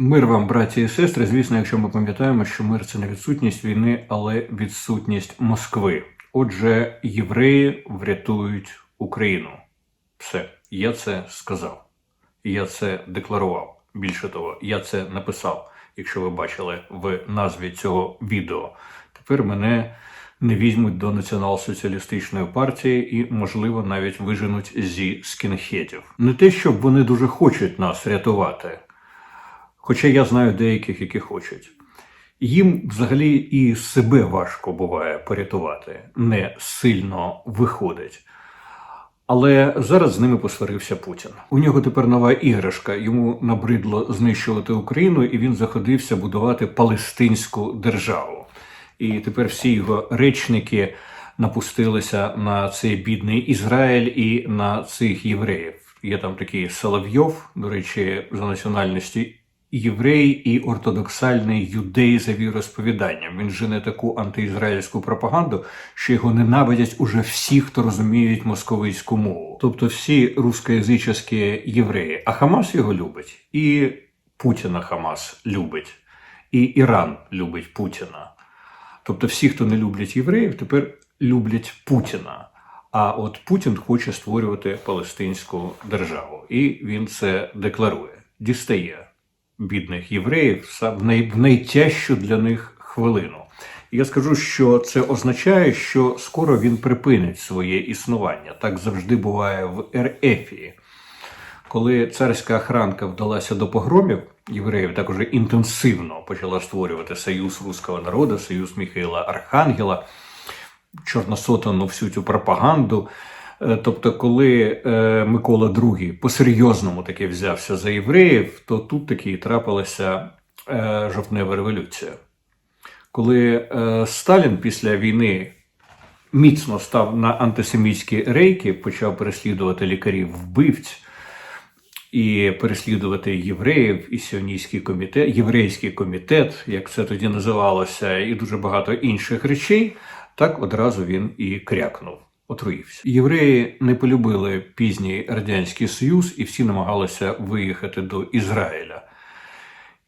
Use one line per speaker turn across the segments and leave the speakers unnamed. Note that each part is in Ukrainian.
Мир вам, браті і сестри. Звісно, якщо ми пам'ятаємо, що мир це не відсутність війни, але відсутність Москви. Отже, євреї врятують Україну. Все, я це сказав. Я це декларував. Більше того, я це написав, якщо ви бачили в назві цього відео. Тепер мене не візьмуть до націонал-соціалістичної партії і, можливо, навіть виженуть зі скінхетів. Не те, щоб вони дуже хочуть нас рятувати. Хоча я знаю деяких, які хочуть. Їм взагалі і себе важко буває порятувати, не сильно виходить. Але зараз з ними посварився Путін. У нього тепер нова іграшка. Йому набридло знищувати Україну, і він заходився будувати палестинську державу. І тепер всі його речники напустилися на цей бідний Ізраїль і на цих євреїв. Є там такий Соловйов, до речі, за національністю єврей і ортодоксальний юдей за віросповіданням. Він жене таку антиізраїльську пропаганду, що його ненавидять уже всі, хто розуміють московицьку мову. Тобто всі рускоязичні євреї. А Хамас його любить, і Путіна Хамас любить, і Іран любить Путіна. Тобто всі, хто не люблять євреїв, тепер люблять Путіна. А от Путін хоче створювати палестинську державу, і він це декларує, дістає бідних євреїв в най- в найтяжчу для них хвилину. Я скажу, що це означає, що скоро він припинить своє існування. Так завжди буває в РФі. Коли царська охранка вдалася до погромів євреїв, так уже інтенсивно почала створювати союз руського народу, союз Михайла Архангела, чорносотану всю цю пропаганду. Е, Тобто, коли е, Микола II по-серйозному таки взявся за євреїв, то тут таки і трапилася е, жовтнева революція. Коли Сталін після війни міцно став на антисемітські рейки, почав переслідувати лікарів вбивць і переслідувати євреїв, і сіоністський комітет, єврейський комітет, як це тоді називалося, і дуже багато інших речей, так одразу він і крякнув. Отруївся. Євреї не полюбили пізній радянський союз, і всі намагалися виїхати до Ізраїля.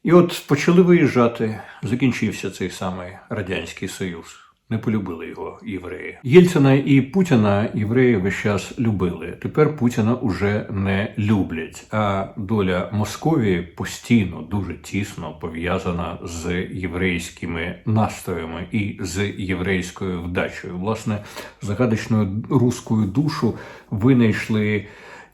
І от почали виїжджати. Закінчився цей самий радянський союз. Не полюбили його євреї. Єльцина і Путіна євреї весь час любили. Тепер Путіна уже не люблять. А доля Московії постійно дуже тісно пов'язана з єврейськими настроями і з єврейською вдачею. Власне, загадочну руську душу винайшли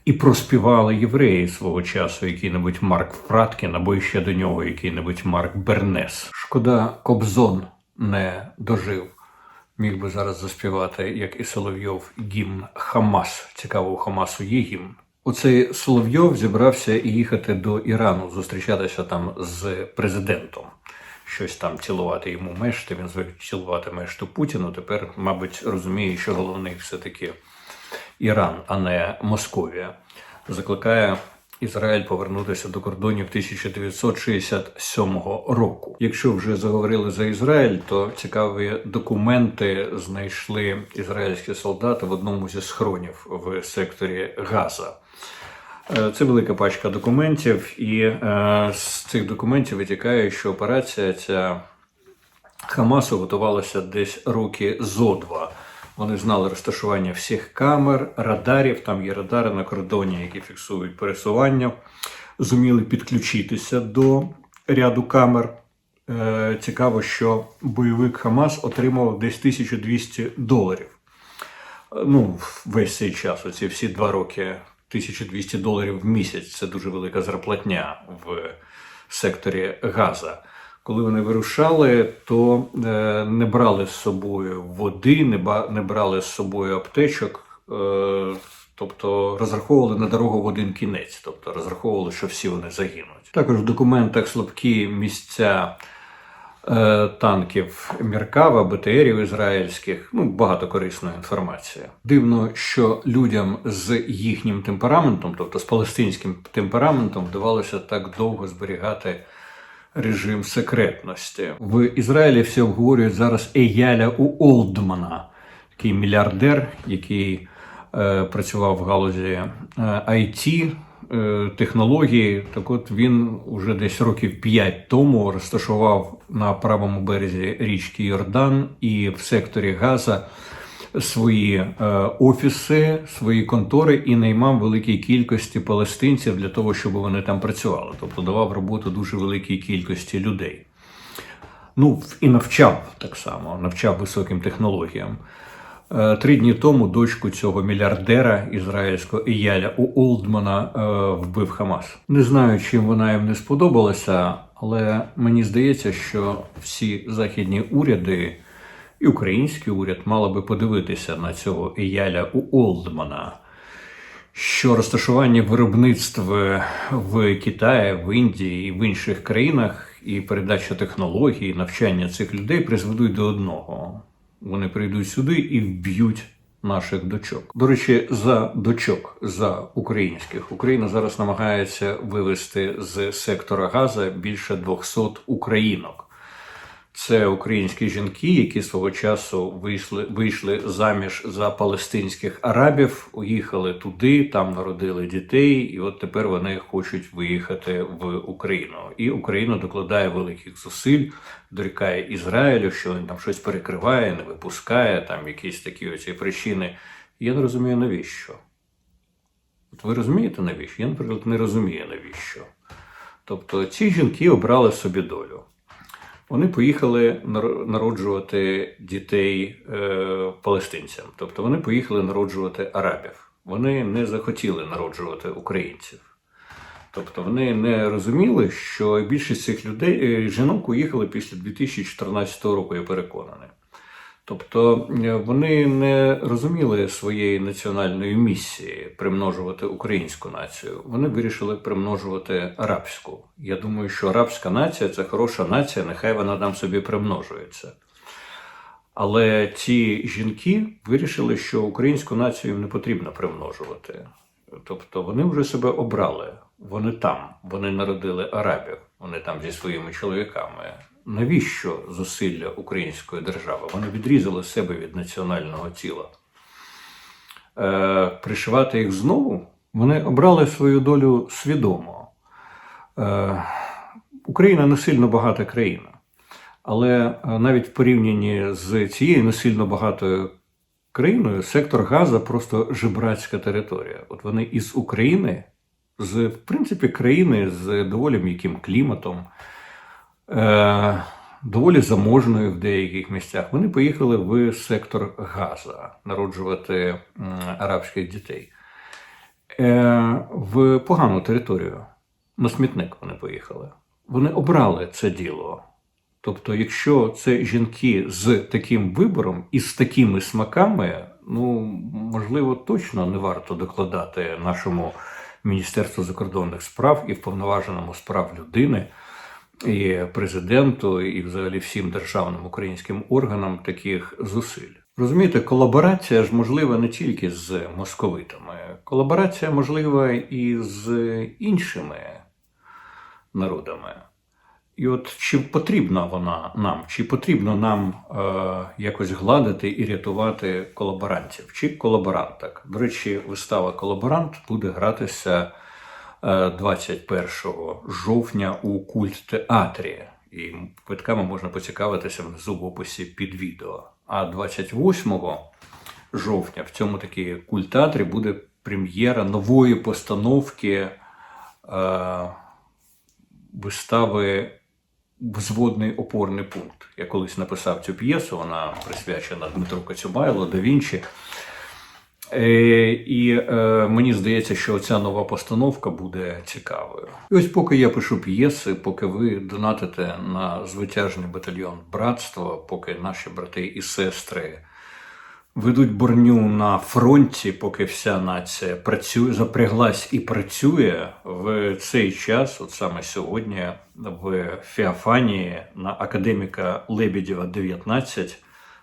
і проспівали євреї свого часу, який-небудь Марк Фраткін або ще до нього який-небудь Марк Бернес. Шкода, Кобзон не дожив. Міг би зараз заспівати, як і Соловйов, гімн Хамас. Цікаво, у Хамасу є гімн. Оцей Соловйов зібрався їхати до Ірану, зустрічатися там з президентом. Щось там цілувати йому мешти. Він звик цілувати мешту Путіну. Тепер, мабуть, розуміє, що головний все-таки Іран, а не Московія. Закликає Ізраїль повернутися до кордонів 1967 року. Якщо вже заговорили за Ізраїль, то цікаві документи знайшли ізраїльські солдати в одному зі схронів в секторі Газа. Е, Це велика пачка документів, і е, з цих документів витікає, що операція ця Хамасу готувалася десь роки зо два. Вони знали розташування всіх камер, радарів. Там є радари на кордоні, які фіксують пересування. Зуміли підключитися до ряду камер. Е, Цікаво, що бойовик Хамас отримав десь 1200 доларів. Е, Ну, весь цей час, оці всі два роки, 1200 доларів в місяць це дуже велика зарплатня в секторі Газа. Коли вони вирушали, то е, не брали з собою води, не, брали з собою аптечок, е, тобто розраховували на дорогу в один кінець, тобто розраховували, що всі вони загинуть. Також в документах слабкі місця е, танків Міркава, БТРів ізраїльських, ну багато корисної інформації. Дивно, що людям з їхнім темпераментом, тобто з палестинським темпераментом, вдавалося так довго зберігати режим секретності. В Ізраїлі всі обговорюють зараз Еяля у Олдмана, такий мільярдер, який е, працював в галузі е, IT, е, технології. Так от він уже десь років 5 тому розташував на правому березі річки Йордан і в секторі Газа свої е, офіси, свої контори і наймав великій кількості палестинців для того, щоб вони там працювали. Тобто давав роботу дуже великій кількості людей. Ну і навчав так само, навчав високим технологіям. Е, Три дні тому дочку цього мільярдера ізраїльського Іяля Олдмана е, вбив Хамас. Не знаю, чим вона їм не сподобалася, але мені здається, що всі західні уряди і український уряд мали би подивитися на цього Іяля у Олдмана. Що розташування виробництв в Китаї, в Індії і в інших країнах, і передача технологій, навчання цих людей призведуть до одного: вони прийдуть сюди і вб'ють наших дочок. До речі, за дочок за українських Україна зараз намагається вивести з сектора Газа більше 200 українок. Це українські жінки, які свого часу вийшли, вийшли заміж за палестинських арабів, уїхали туди, там народили дітей, і от тепер вони хочуть виїхати в Україну. І Україна докладає великих зусиль, дорікає Ізраїлю, що він там щось перекриває, не випускає, там якісь такі оці причини. Я не розумію, навіщо. От ви розумієте, навіщо? Я, наприклад, не розумію, навіщо. Тобто ці жінки обрали собі долю. Вони поїхали нар- народжувати дітей е, палестинцям, тобто вони поїхали народжувати арабів. Вони не захотіли народжувати українців. Тобто вони не розуміли, що більшість цих людей е, жінок уїхали після 2014 року, я переконаний. Тобто е, вони не розуміли своєї національної місії примножувати українську націю. Вони вирішили примножувати арабську. Я думаю, що арабська нація це хороша нація, нехай вона там собі примножується. Але ці жінки вирішили, що українську націю їм не потрібно примножувати. Тобто вони вже себе обрали. Вони там, вони народили арабів, вони там зі своїми чоловіками. Навіщо зусилля української держави? Вони відрізали себе від національного тіла. Е, пришивати їх знову, вони обрали свою долю свідомо. Е, Україна не сильно багата країна, але е, навіть в порівнянні з цією не сильно багатою країною сектор Газа просто жебрацька територія. От вони із України, з в принципі, країни з доволі м'яким кліматом, е, доволі заможною в деяких місцях. Вони поїхали в сектор Газа народжувати арабських дітей. Е, в погану територію. На смітник вони поїхали. Вони обрали це діло. Тобто, якщо це жінки з таким вибором і з такими смаками, ну можливо, точно не варто докладати нашому Міністерству закордонних справ і вповноваженому справ людини, і президенту, і взагалі всім державним українським органам таких зусиль. Розумієте, колаборація ж можлива не тільки з московитами, колаборація можлива і з іншими народами. І от чи потрібна вона нам, чи потрібно нам е, якось гладити і рятувати колаборантів, чи колаборанток? До речі, вистава Колаборант буде гратися 21 жовтня у культ театрі. І квитками можна поцікавитися внизу в описі під відео. А 28 жовтня в цьому такі культ-театрі буде прем'єра нової постановки е, вистави Взводний опорний пункт. Я колись написав цю п'єсу, вона присвячена Дмитру Коцюбайло, да Вінчі. Е, і е, мені здається, що ця нова постановка буде цікавою. І ось поки я пишу п'єси, поки ви донатите на звитяжний батальйон братства, поки наші брати і сестри ведуть борню на фронті, поки вся нація працює, запряглась і працює в цей час, от саме сьогодні, в Феофанії на академіка Лебедєва 19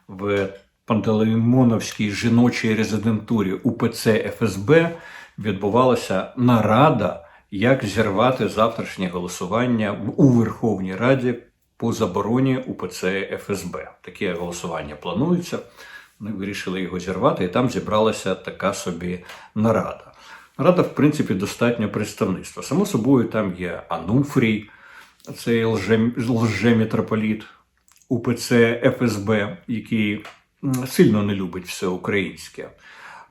в Пантелеймоновській жіночій резидентурі УПЦ ФСБ відбувалася нарада, як зірвати завтрашнє голосування у Верховній Раді по забороні УПЦ ФСБ. Таке голосування планується. Вони вирішили його зірвати, і там зібралася така собі нарада. Рада, в принципі, достатньо представництва. Само собою, там є Ануфрій, цей лже, лже-митрополіт УПЦ ФСБ, який сильно не любить все українське.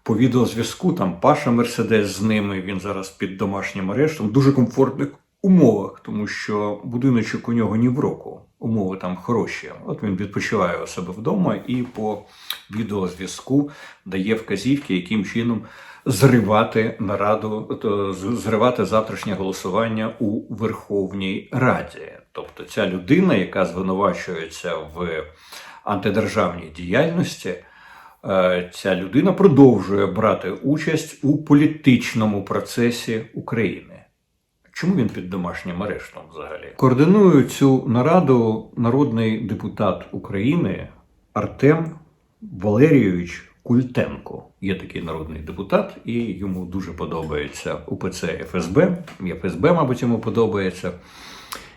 По відеозв'язку там Паша Мерседес з ними. Він зараз під домашнім арештом дуже комфортних умовах, тому що будиночок у нього ні в року. Умови там хороші. От він відпочиває у себе вдома і по відеозв'язку дає вказівки, яким чином зривати нараду, зривати завтрашнє голосування у Верховній Раді. Тобто ця людина, яка звинувачується в антидержавній діяльності, е, ця людина продовжує брати участь у політичному процесі України. Чому він під домашнім арештом взагалі? Координує цю нараду народний депутат України Артем Валерійович Культенко. Є такий народний депутат, і йому дуже подобається УПЦ ФСБ. ФСБ, мабуть, йому подобається.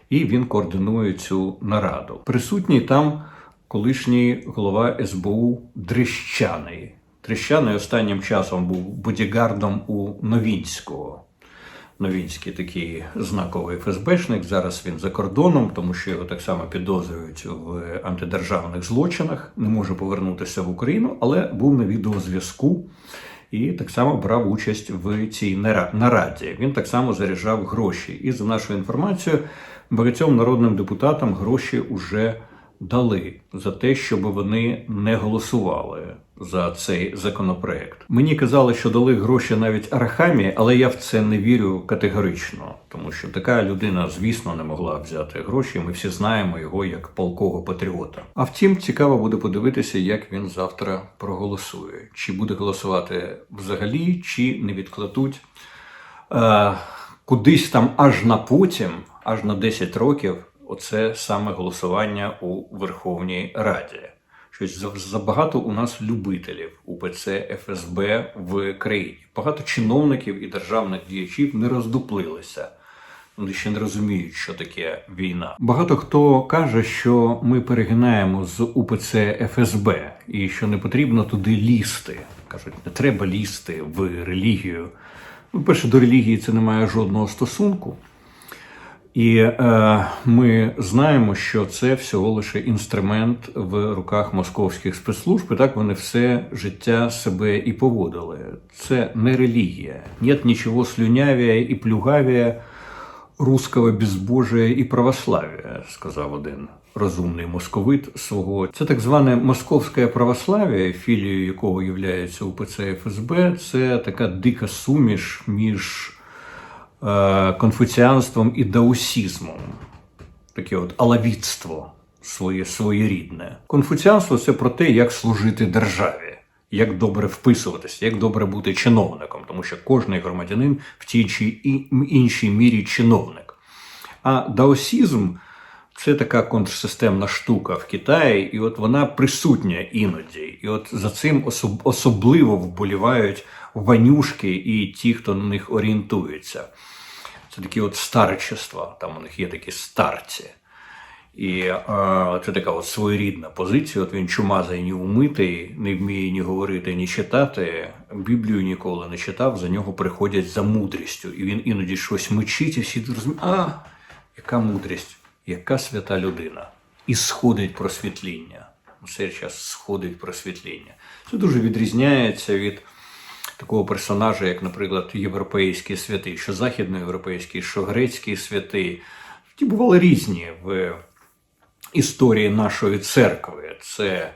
І він координує цю нараду. Присутній там колишній голова СБУ Дрещаний. Дрещаний останнім часом був бодігардом у Новінського. Новінський такий знаковий ФСБшник. Зараз він за кордоном, тому що його так само підозрюють в антидержавних злочинах. Не може повернутися в Україну, але був на відеозв'язку і так само брав участь в цій нара- нараді. Він так само заряджав гроші. І за нашою інформацією, багатьом народним депутатам гроші вже дали за те, щоб вони не голосували за цей законопроект. Мені казали, що дали гроші навіть Арахамі, але я в це не вірю категорично, тому що така людина, звісно, не могла взяти гроші. Ми всі знаємо його як полкого патріота. А втім, цікаво буде подивитися, як він завтра проголосує, чи буде голосувати взагалі, чи не відкладуть е, кудись там аж на потім, аж на 10 років, оце саме голосування у Верховній Раді. Щось за- забагато у нас любителів УПЦ ФСБ в країні. Багато чиновників і державних діячів не роздуплилися. Вони ще не розуміють, що таке війна. Багато хто каже, що ми перегинаємо з УПЦ ФСБ і що не потрібно туди лізти. Кажуть, не треба лізти в релігію. Ну, перше, до релігії це не має жодного стосунку. І е, ми знаємо, що це всього лише інструмент в руках московських спецслужб, і так вони все життя себе і поводили. Це не релігія. Нет нічого слюнявія і плюгавія русского безбожия і православия, сказав один розумний московит свого. Це так зване московське православ'я, філією якого є УПЦ ФСБ. Це така дика суміш між конфуціанством і даусізмом. Таке от алавітство своє своєрідне. Конфуціанство це про те, як служити державі, як добре вписуватися, як добре бути чиновником, тому що кожний громадянин в тій чи іншій мірі чиновник. А даосізм це така контрсистемна штука в Китаї, і от вона присутня іноді. І от за цим особ- особливо вболівають ванюшки і ті, хто на них орієнтується. Це такі от старчества, там у них є такі старці. І е, це така от своєрідна позиція. От він чумазий, ні умитий, не вміє ні говорити, ні читати. Біблію ніколи не читав, за нього приходять за мудрістю. І він іноді щось мечить, і всі розуміють, а яка мудрість, яка свята людина. І сходить просвітління. Все час сходить просвітління. Це дуже відрізняється від такого персонажа, як, наприклад, європейський святий, що західноєвропейський, що грецький святий. Ті бували різні в історії нашої церкви. Це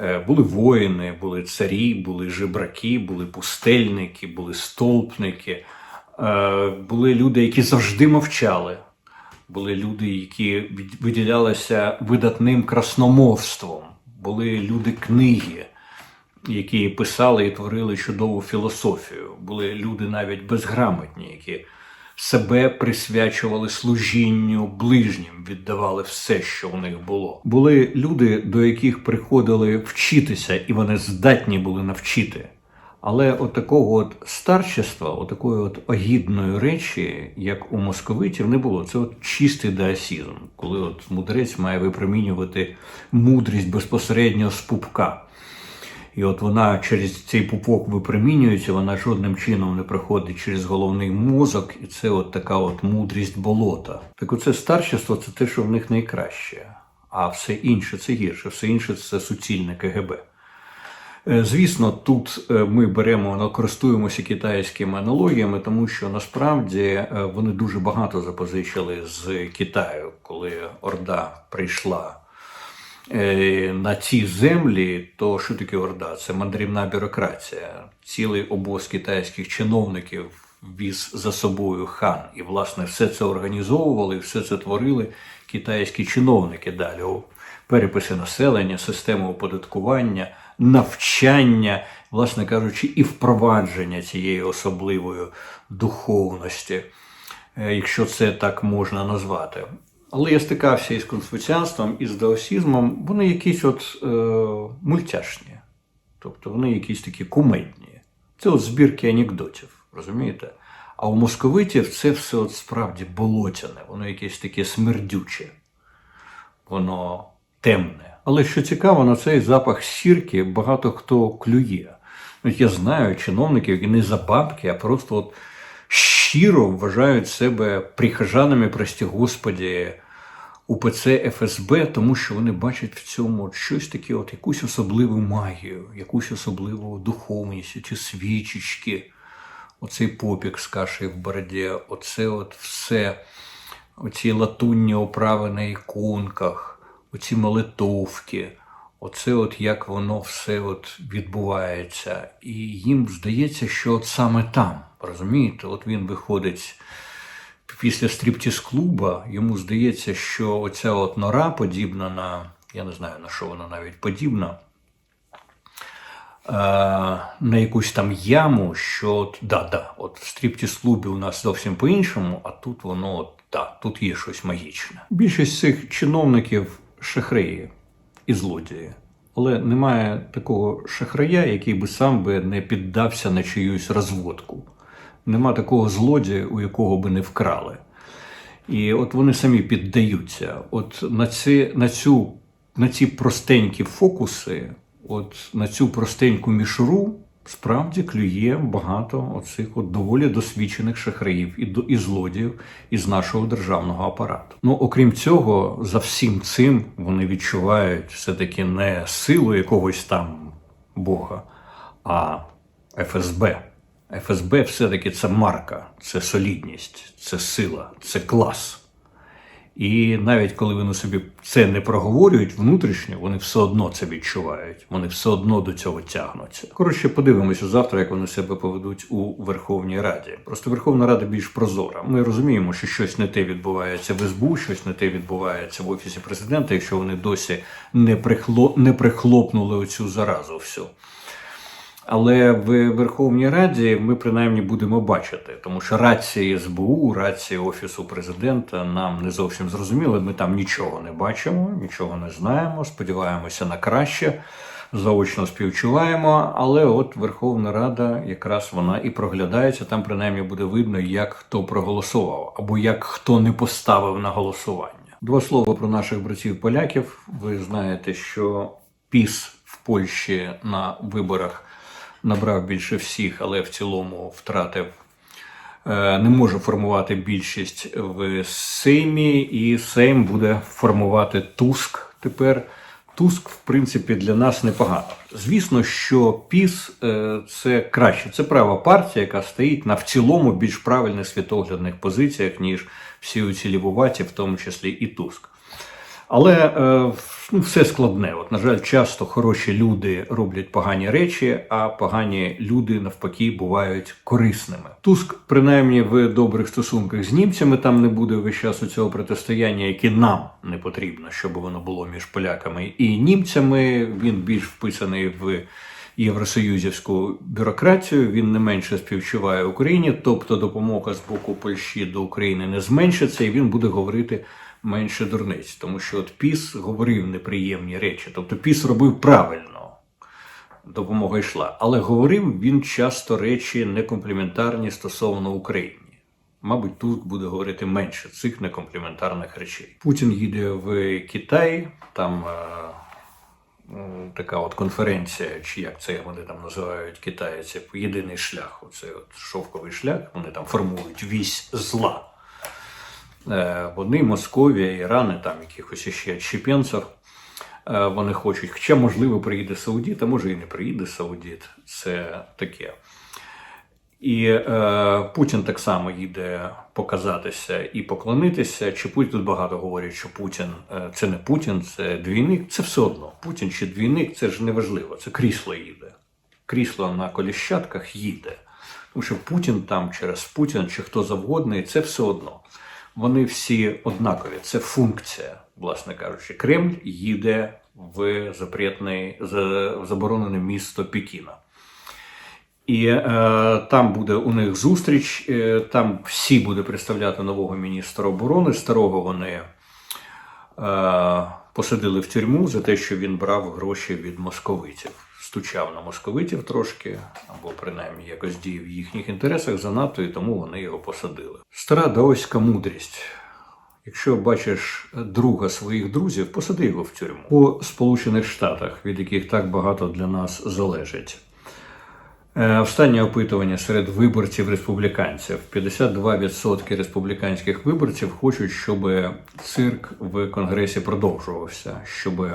е, були воїни, були царі, були жебраки, були пустельники, були столпники, е, були люди, які завжди мовчали. Були люди, які виділялися видатним красномовством, були люди книги, які писали і творили чудову філософію. Були люди навіть безграмотні, які себе присвячували служінню ближнім, віддавали все, що у них було. Були люди, до яких приходили вчитися, і вони здатні були навчити. Але от такого от старчества, от такої от огідної речі, як у московитів, не було. Це от чистий даосізм, коли от мудрець має випромінювати мудрість безпосередньо з пупка. І от вона через цей пупок випромінюється, вона жодним чином не проходить через головний мозок, і це от така от мудрість болота. Так оце старчество це те, що в них найкраще, а все інше це гірше, все інше це суцільне КГБ. Е, Звісно, тут е, ми беремо, ну, користуємося китайськими аналогіями, тому що насправді е, вони дуже багато запозичили з Китаю, коли Орда прийшла на ці землі. То що таке Орда? Це мандрівна бюрократія. Цілий обоз китайських чиновників віз за собою хан, і власне все це організовували, все це творили китайські чиновники далі. Переписи населення, систему оподаткування, навчання, власне кажучи, і впровадження цієї особливої духовності, е, якщо це так можна назвати. Але я стикався із конфуціанством, і з даосізмом, вони якісь от е, мультяшні, тобто вони якісь такі кумедні. Це от збірки анекдотів, розумієте? А у московитів це все от справді болотяне, воно якесь таке смердюче, воно темне. Але що цікаво, на цей запах сірки багато хто клює. Я знаю чиновників, які не за бабки, а просто от щиро вважають себе прихожанами, прості Господі, УПЦ ФСБ, тому що вони бачать в цьому щось таке, от якусь особливу магію, якусь особливу духовність, ці свічечки, оцей попік з кашею в бороді, оце от все, оці латунні оправи на іконках, оці молитовки, оце от як воно все от відбувається. І їм здається, що от саме там, розумієте, от він виходить після стріптіз-клуба, йому здається, що оця от нора подібна на, я не знаю на що вона навіть подібна, е, на якусь там яму, що от, да, да, от в стріптіз-клубі у нас зовсім по-іншому, а тут воно от, да, тут є щось магічне. Більшість цих чиновників шахраї і злодії. Але немає такого шахрая, який би сам би не піддався на чиюсь розводку. Нема такого злодія, у якого би не вкрали. І от вони самі піддаються. От на, ці, на, цю, на ці простенькі фокуси, от на цю простеньку мішуру справді клює багато оцих от доволі досвідчених шахраїв і, і злодіїв із нашого державного апарату. Ну, окрім цього, за всім цим вони відчувають все-таки не силу якогось там Бога, а ФСБ. ФСБ все-таки це марка, це солідність, це сила, це клас. І навіть коли вони собі це не проговорюють внутрішньо, вони все одно це відчувають, вони все одно до цього тягнуться. Коротше, подивимося завтра, як вони себе поведуть у Верховній Раді. Просто Верховна Рада більш прозора. Ми розуміємо, що щось не те відбувається в СБУ, щось не те відбувається в офісі президента, якщо вони досі не прихло не прихлопнули оцю заразу всю. Але в Верховній Раді ми принаймні будемо бачити, тому що рації СБУ, рації Офісу президента нам не зовсім зрозуміли. Ми там нічого не бачимо, нічого не знаємо. Сподіваємося на краще, заочно співчуваємо. Але от Верховна Рада, якраз вона і проглядається. Там принаймні буде видно, як хто проголосував, або як хто не поставив на голосування. Два слова про наших братів поляків. Ви знаєте, що піс в Польщі на виборах набрав більше всіх, але в цілому втратив. е, Не може формувати більшість в Сеймі, і Сейм буде формувати Туск тепер. Туск, в принципі, для нас непогано. Звісно, що ПІС е, це краще. Це права партія, яка стоїть на в цілому більш правильних світоглядних позиціях, ніж всі ці лівуваті, в тому числі і Туск. Але е, ну, все складне. От, на жаль, часто хороші люди роблять погані речі, а погані люди навпаки бувають корисними. Туск, принаймні, в добрих стосунках з німцями там не буде весь час у цього протистояння, яке нам не потрібно, щоб воно було між поляками і німцями. Він більш вписаний в євросоюзівську бюрократію. Він не менше співчуває Україні, тобто допомога з боку Польщі до України не зменшиться, і він буде говорити менше дурниць, тому що от Піс говорив неприємні речі, тобто Піс робив правильно. Допомога йшла, але говорив він часто речі некомпліментарні стосовно України. Мабуть, Туск буде говорити менше цих некомпліментарних речей. Путін їде в Китай, там е, така от конференція, чи як це вони там називають китайці, єдиний шлях. Оце от шовковий шлях. Вони там формують вісь зла. Е, Вони, Московія, Іран, і там якихось ще чіпенців. Е, Вони хочуть, хоча, можливо, приїде Саудіт, а може і не приїде Саудіт. Це таке. І е, Путін так само їде показатися і поклонитися. Чи Путін тут багато говорять, що Путін е, це не Путін, це двійник. Це все одно. Путін чи двійник це ж не важливо. Це крісло їде. Крісло на коліщатках їде. Тому що Путін там через Путін чи хто завгодно, і це все одно. Вони всі однакові. Це функція, власне кажучи. Кремль їде в запретний, за- в заборонене місто Пекіна. І е, там буде у них зустріч. Е, там всі буде представляти нового міністра оборони. Старого вони е, посадили в тюрму за те, що він брав гроші від московитів. Стучав на московитів трошки, або принаймні якось діяв в їхніх інтересах занадто, і тому вони його посадили. Стара даоська мудрість. Якщо бачиш друга своїх друзів, посади його в тюрму. У Сполучених Штатах, від яких так багато для нас залежить. Е, Останнє опитування серед виборців республіканців: 52% республіканських виборців хочуть, щоб цирк в Конгресі продовжувався, щоб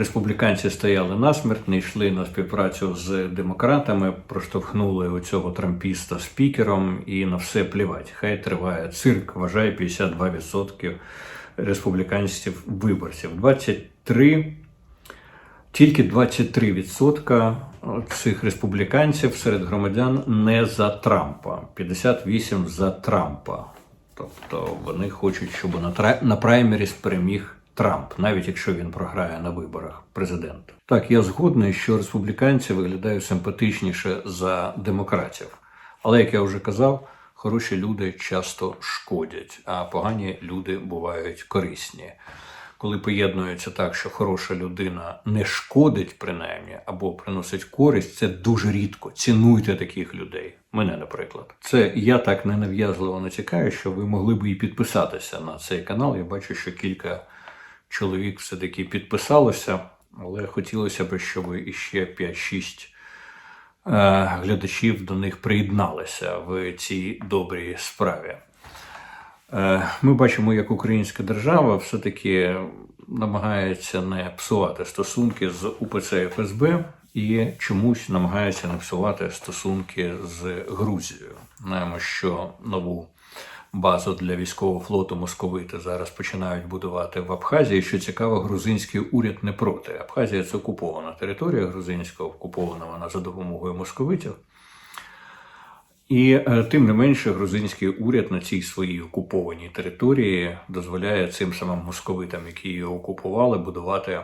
республіканці стояли насмерть, не йшли на співпрацю з демократами, проштовхнули у цього трампіста спікером і на все плівать. Хай триває цирк, вважає 52% республіканців виборців. 23 тільки 23% цих республіканців серед громадян не за Трампа, 58% за Трампа. Тобто вони хочуть, щоб на, праймеріс переміг Трамп, навіть якщо він програє на виборах президента. Так, я згодний, що республіканці виглядають симпатичніше за демократів. Але як я вже казав, хороші люди часто шкодять, а погані люди бувають корисні коли поєднується так, що хороша людина не шкодить, принаймні, або приносить користь, це дуже рідко. Цінуйте таких людей. Мене, наприклад, це я так ненав'язливо натякаю, що ви могли б і підписатися на цей канал. Я бачу, що кілька чоловік все-таки підписалося, але хотілося б, щоб іще 5-6 е, глядачів до них приєдналися в цій добрій справі. Е, Ми бачимо, як українська держава все-таки намагається не псувати стосунки з УПЦ ФСБ і чомусь намагається не псувати стосунки з Грузією. Знаємо, що нову базу для військового флоту московити зараз починають будувати в Абхазії. Що цікаво, грузинський уряд не проти. Абхазія це окупована територія грузинська, окупована вона за допомогою московитів. І е, тим не менше, грузинський уряд на цій своїй окупованій території дозволяє цим самим московитам, які її окупували, будувати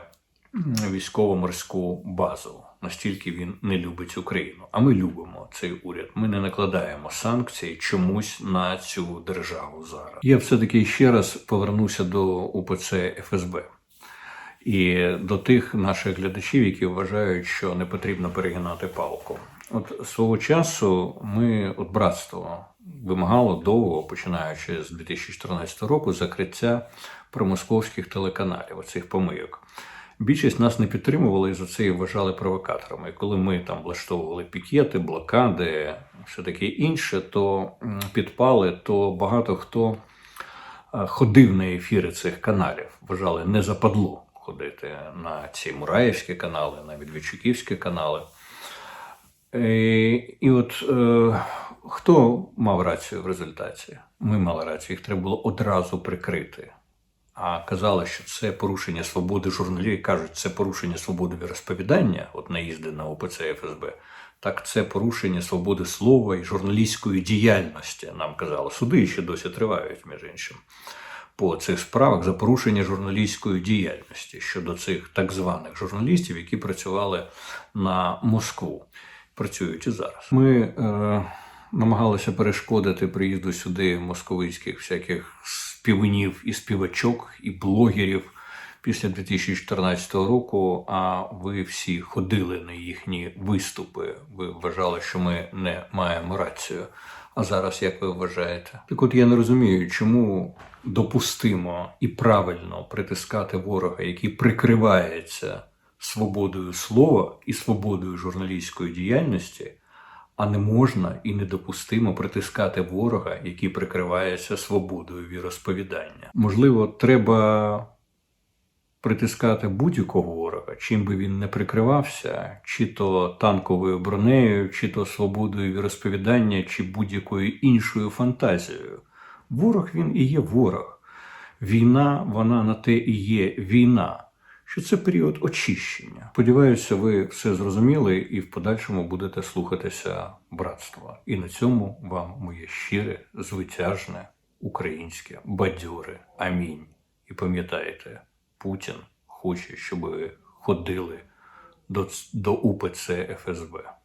військово-морську базу. Настільки він не любить Україну. А ми любимо цей уряд. Ми не накладаємо санкцій чомусь на цю державу зараз. Я все-таки ще раз повернуся до УПЦ ФСБ. І до тих наших глядачів, які вважають, що не потрібно перегинати палку. От свого часу ми, от братство, вимагало довго, починаючи з 2014 року, закриття промосковських телеканалів, оцих помийок. Більшість нас не підтримували і за це і вважали провокаторами. І коли ми там влаштовували пікети, блокади, все таке інше, то підпали, то багато хто е, ходив на ефіри цих каналів, вважали не западло ходити на ці мураївські канали, на Медведчуківські канали. Е, І от е, хто мав рацію в результаті? Ми мали рацію, їх треба було одразу прикрити. А казали, що це порушення свободи журналістів, кажуть, це порушення свободи розповідання, от наїзди на ОПЦ ФСБ. Так це порушення свободи слова і журналістської діяльності, нам казали. Суди ще досі тривають, між іншим, по цих справах за порушення журналістської діяльності щодо цих так званих журналістів, які працювали на Москву працюють і зараз. Ми е, намагалися перешкодити приїзду сюди московицьких всяких співунів і співачок, і блогерів після 2014 року. А ви всі ходили на їхні виступи. Ви вважали, що ми не маємо рацію. А зараз як ви вважаєте? Так от я не розумію, чому допустимо і правильно притискати ворога, який прикривається свободою слова і свободою журналістської діяльності, а не можна і недопустимо притискати ворога, який прикривається свободою віросповідання. Можливо, треба притискати будь-якого ворога, чим би він не прикривався, чи то танковою бронею, чи то свободою віросповідання, чи будь-якою іншою фантазією. Ворог він і є ворог. Війна, вона на те і є війна, що це період очищення. Сподіваюся, ви все зрозуміли і в подальшому будете слухатися братства. І на цьому вам моє щире, звитяжне, українське, бадьоре. Амінь. І пам'ятайте, Путін хоче, щоб ви ходили до, до УПЦ ФСБ.